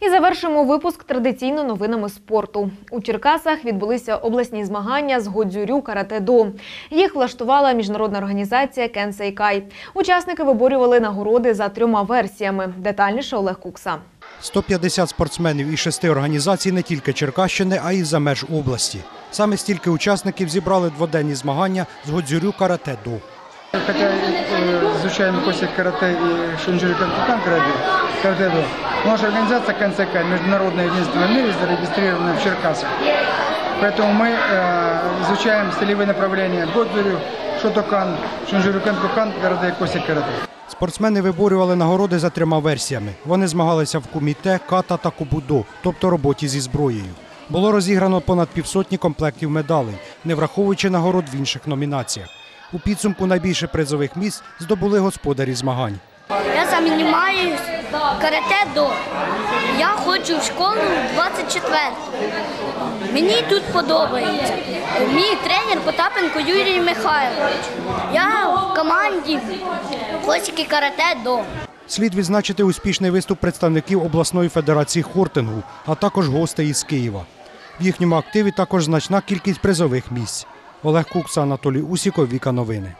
І завершимо випуск традиційно новинами спорту. У Черкасах відбулися обласні змагання з годзюрю карате-до. Їх влаштувала міжнародна організація Кенсейкай. Учасники виборювали нагороди за трьома версіями. Детальніше Олег Кукса. 150 спортсменів із шести організацій не тільки Черкащини, а й за меж області. Саме стільки учасників зібрали дводенні змагання з Годзюрю карате-до. Хотя э, изучаем после карате и шинджури канкукан карате, карате-до, наша организация Концека, международная единственная в мире, зарегистрирована в Черкасах. Поэтому мы э, изучаем стилевые направления Годзурю, Шотокан, Шинджури канкукан, карате и коси карате. Спортсмени виборювали нагороди за трьома версіями. Вони змагалися в куміте, ката та кубудо, тобто роботі зі зброєю. Було розіграно понад півсотні комплектів медалей, не враховуючи нагород в інших номінаціях. У підсумку найбільше призових місць здобули господарі змагань. Я займаюсь карате до. Я ходжу в школу 24. Мені тут подобається. Мій тренер Потапенко Юрій Михайлович. Я в команді Косики карате до. Слід відзначити успішний виступ представників обласної федерації хортингу, а також гостей із Києва. В їхньому активі також значна кількість призових місць. Олег Кукса, Анатолій Усіков, Віка Новини.